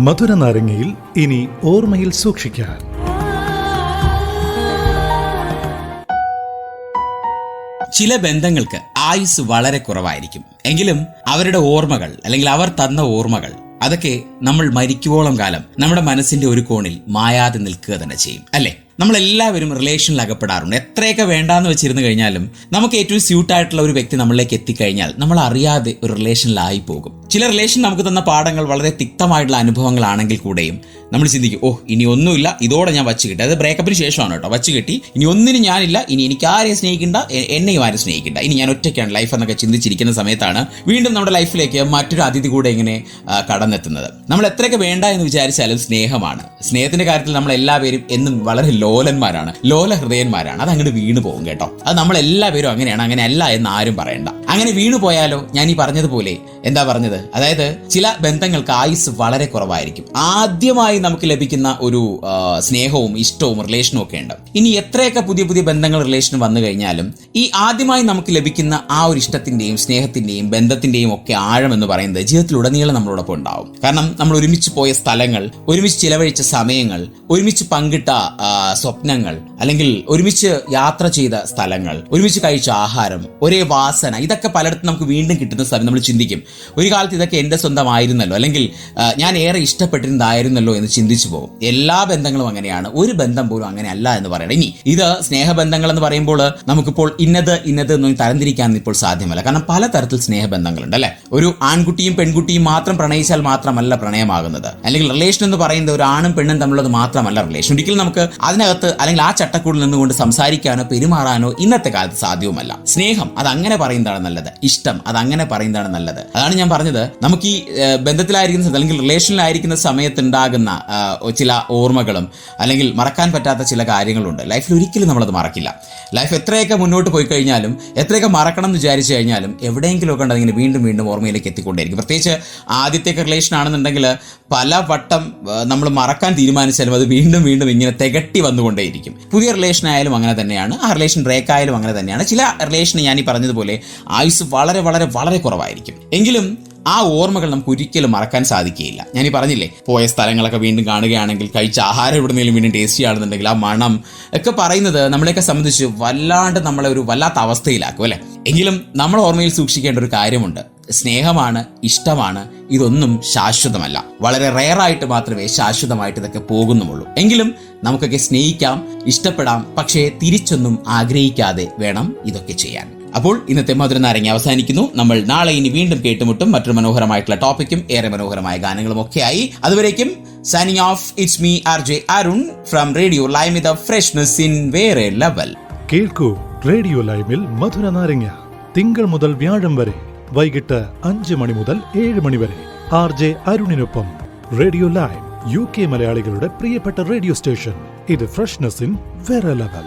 മധുര നാരങ്ങയിൽ ഇനി ഓർമ്മയിൽ സൂക്ഷിക്കാൻ. ചില ബന്ധങ്ങൾക്ക് ആയുസ് വളരെ കുറവായിരിക്കും. എങ്കിലും അവരുടെ ഓർമ്മകൾ അല്ലെങ്കിൽ അവർ തന്ന ഓർമ്മകൾ അതൊക്കെ നമ്മൾ മരിക്കുവോളം കാലം നമ്മുടെ മനസ്സിന്റെ ഒരു കോണിൽ മായാതെ നിൽക്കുക തന്നെ ചെയ്യും അല്ലേ? നമ്മൾ എല്ലാവരും റിലേഷനിൽ അകപ്പെടാറുണ്ട്. എത്രയൊക്കെ വേണ്ടാന്ന് വെച്ചിരുന്നു കഴിഞ്ഞാലും നമുക്ക് ഏറ്റവും സ്യൂട്ട് ആയിട്ടുള്ള ഒരു വ്യക്തി നമ്മളിലേക്ക് എത്തിക്കഴിഞ്ഞാൽ നമ്മൾ അറിയാതെ ഒരു റിലേഷനിലായി പോകും ചില റിലേഷൻ നമുക്ക് തന്ന പാഠങ്ങൾ വളരെ തിക്തമായിട്ടുള്ള അനുഭവങ്ങളാണെങ്കിൽ കൂടെയും നമ്മൾ ചിന്തിക്കും ഓ ഇനി ഒന്നുമില്ല ഇതോടെ ഞാൻ വച്ച് കിട്ടി. അത് ബ്രേക്കപ്പിന് ശേഷമാണ് കേട്ടോ വച്ച് കിട്ടി. ഇനി ഒന്നിനും ഞാനില്ല ഇനി എനിക്ക് ആരെയും സ്നേഹിക്കണ്ട എന്നെയും ആരും സ്നേഹിക്കണ്ട. ഇനി ഞാൻ ഒറ്റയ്ക്കാണ് ലൈഫ് എന്നൊക്കെ ചിന്തിച്ചിരിക്കുന്ന സമയത്താണ് വീണ്ടും നമ്മുടെ ലൈഫിലേക്ക് മറ്റൊരു അതിഥി കൂടെ ഇങ്ങനെ കടന്നെത്തുന്നത്. നമ്മൾ എത്രയൊക്കെ വേണ്ട എന്ന് വിചാരിച്ചാലും സ്നേഹമാണ്. സ്നേഹത്തിന്റെ കാര്യത്തിൽ നമ്മൾ എല്ലാവരും എന്നും വളരെ ലോലന്മാരാണ്. ലോല ഹൃദയന്മാരാണ് അത് അങ്ങോട്ട് വീണ് പോകും കേട്ടോ. അത് നമ്മളെല്ലാവരും അങ്ങനെയാണ്. അങ്ങനെ അല്ല എന്ന് ആരും പറയണ്ട. അങ്ങനെ വീണു പോയാലോ ഞാൻ ഈ പറഞ്ഞതുപോലെ. എന്താ പറഞ്ഞത്? അതായത് ചില ബന്ധങ്ങൾക്ക് ആയുസ് വളരെ കുറവായിരിക്കും. ആദ്യമായി നമുക്ക് ലഭിക്കുന്ന ഒരു സ്നേഹവും ഇഷ്ടവും റിലേഷനും ഒക്കെ ഉണ്ട്. ഇനി എത്രയൊക്കെ പുതിയ പുതിയ ബന്ധങ്ങൾ റിലേഷൻ വന്നു കഴിഞ്ഞാലും ഈ ആദ്യമായി നമുക്ക് ലഭിക്കുന്ന ആ ഒരു ഇഷ്ടത്തിന്റെയും സ്നേഹത്തിന്റെയും ബന്ധത്തിന്റെയും ഒക്കെ ആഴം എന്ന് പറയുന്നത് ജീവിതത്തിലുടനീളം നമ്മളോടൊപ്പം ഉണ്ടാവും. കാരണം നമ്മൾ ഒരുമിച്ച് പോയ സ്ഥലങ്ങൾ ഒരുമിച്ച് ചിലവഴിച്ച സമയങ്ങൾ ഒരുമിച്ച് പങ്കിട്ട സ്വപ്നങ്ങൾ അല്ലെങ്കിൽ ഒരുമിച്ച് യാത്ര ചെയ്ത സ്ഥലങ്ങൾ ഒരുമിച്ച് കഴിച്ച ആഹാരം ഒരേ വാസന ഇതൊക്കെ പലയിടത്തും നമുക്ക് വീണ്ടും കിട്ടുന്ന സമയം നമ്മൾ ചിന്തിക്കും. ഒരു കാലത്ത് ഇതൊക്കെ എന്റെ സ്വന്തമായിരുന്നല്ലോ. അല്ലെങ്കിൽ ഞാൻ ഏറെ ഇഷ്ടപ്പെട്ടിരുന്നതായിരുന്നല്ലോ എന്ന് ചിന്തിച്ചു പോകും. എല്ലാ ബന്ധങ്ങളും അങ്ങനെയാണ്. ഒരു ബന്ധം പോലും അങ്ങനെ അല്ല എന്ന് പറയണം. ഇനി ഇത് സ്നേഹബന്ധങ്ങൾ എന്ന് പറയുമ്പോൾ നമുക്കിപ്പോൾ ഇന്നത് ഇന്നത് എന്നൊന്നും തരംതിരിക്കാൻ ഇപ്പോൾ സാധ്യമല്ല. കാരണം പല തരത്തിൽ സ്നേഹബന്ധങ്ങളുണ്ട് അല്ലെ? ഒരു ആൺകുട്ടിയും പെൺകുട്ടിയും മാത്രം പ്രണയിച്ചാൽ മാത്രമല്ല പ്രണയമാകുന്നത്. അല്ലെങ്കിൽ റിലേഷൻ എന്ന് പറയുന്നത് ഒരു ആണും പെണ്ണും തമ്മിലുള്ളത് മാത്രമല്ല റിലേഷൻ ഒരിക്കലും നമുക്ക് അതിനകത്ത് അല്ലെങ്കിൽ ആ ചട്ടക്കൂടിൽ നിന്നുകൊണ്ട് സംസാരിക്കാനോ പെരുമാറാനോ ഇന്നത്തെ കാലത്ത് സാധ്യവുമല്ല സ്നേഹം അത് അങ്ങനെ പറയുന്നതാണ് നല്ലത്. ഇഷ്ടം. അത് അങ്ങനെ പറയുന്നതാണ് നല്ലത്. അതാണ് ഞാൻ പറഞ്ഞത്. നമുക്ക് ഈ ബന്ധത്തിലായിരിക്കുന്ന അല്ലെങ്കിൽ റിലേഷനിലായിരിക്കുന്ന സമയത്ത് ഉണ്ടാകുന്ന ചില ഓർമ്മകളും അല്ലെങ്കിൽ മറക്കാൻ പറ്റാത്ത ചില കാര്യങ്ങളുണ്ട്. ലൈഫിൽ ഒരിക്കലും നമ്മളത് മറക്കില്ല. ലൈഫ് എത്രയൊക്കെ മുന്നോട്ട് പോയി കഴിഞ്ഞാലും എത്രയൊക്കെ മറക്കണം എന്ന് വിചാരിച്ചു കഴിഞ്ഞാലും എവിടെയെങ്കിലുമൊക്കെ ഉണ്ട് അതിങ്ങനെ വീണ്ടും വീണ്ടും ഓർമ്മയിലേക്ക് എത്തിക്കൊണ്ടേയിരിക്കും. പ്രത്യേകിച്ച് ആദ്യത്തെ റിലേഷൻ ആണെന്നുണ്ടെങ്കിൽ പല വട്ടം നമ്മൾ മറക്കാൻ തീരുമാനിച്ചാലും അത് വീണ്ടും വീണ്ടും ഇങ്ങനെ തികട്ടി വന്നുകൊണ്ടേയിരിക്കും. പുതിയ റിലേഷൻ ആയാലും അങ്ങനെ തന്നെയാണ്. ആ റിലേഷൻ ബ്രേക്ക് ആയാലും അങ്ങനെ തന്നെയാണ്. ചില റിലേഷൻ ഞാൻ ഈ പറഞ്ഞതുപോലെ ആയുസ് വളരെ വളരെ വളരെ കുറവായിരിക്കും. എങ്കിലും ആ ഓർമ്മകൾ നമുക്ക് ഒരിക്കലും മറക്കാൻ സാധിക്കുകയില്ല. ഞാൻ ഈ പറഞ്ഞില്ലേ പോയ സ്ഥലങ്ങളൊക്കെ വീണ്ടും കാണുകയാണെങ്കിൽ കഴിച്ച ആഹാരം എവിടെന്നെങ്കിലും വീണ്ടും ടേസ്റ്റ് ചെയ്യുകയാണെന്നുണ്ടെങ്കിൽ ആ മണം ഒക്കെ പറയുന്നത് നമ്മളെയൊക്കെ സംബന്ധിച്ച് വല്ലാണ്ട് നമ്മളെ ഒരു വല്ലാത്ത അവസ്ഥയിലാക്കും അല്ലെ? എങ്കിലും നമ്മൾ ഓർമ്മയിൽ സൂക്ഷിക്കേണ്ട ഒരു കാര്യമുണ്ട്. സ്നേഹമാണ് ഇഷ്ടമാണ് ഇതൊന്നും ശാശ്വതമല്ല. വളരെ റെയറായിട്ട് മാത്രമേ ശാശ്വതമായിട്ട് ഇതൊക്കെ പോകുന്നുമുള്ളൂ. എങ്കിലും നമുക്കൊക്കെ സ്നേഹിക്കാം ഇഷ്ടപ്പെടാം പക്ഷേ തിരിച്ചൊന്നും ആഗ്രഹിക്കാതെ വേണം ഇതൊക്കെ ചെയ്യാൻ. അപ്പോൾ ഇന്നത്തെ മധുര നാരങ്ങ അവസാനിക്കുന്നു. നമ്മൾ നാളെ ഇനി വീണ്ടും കേട്ടുമുട്ടും മറ്റൊരു മനോഹരമായിട്ടുള്ള ടോപ്പിക്കും ഏറെ മനോഹരമായ ഗാനങ്ങളും ഒക്കെയായി അതുവരേക്കും signing off it's me R J Arun from radio lime with freshness in വേറെ ലെവൽ കേൾക്കൂ റേഡിയോ ലൈമിൽ മധുര നാരങ്ങ. തിങ്കൾ മുതൽ വ്യാഴം വരെ വൈകിട്ട് അഞ്ച് മണി മുതൽ ഏഴ് മണി വരെ. ആർ ജെ അരുണിനൊപ്പം റേഡിയോ ലൈം യു കെ മലയാളികളുടെ പ്രിയപ്പെട്ട റേഡിയോ സ്റ്റേഷൻ ഇത് ഫ്രഷ്നസ് ഇൻ വേറെ ലെവൽ.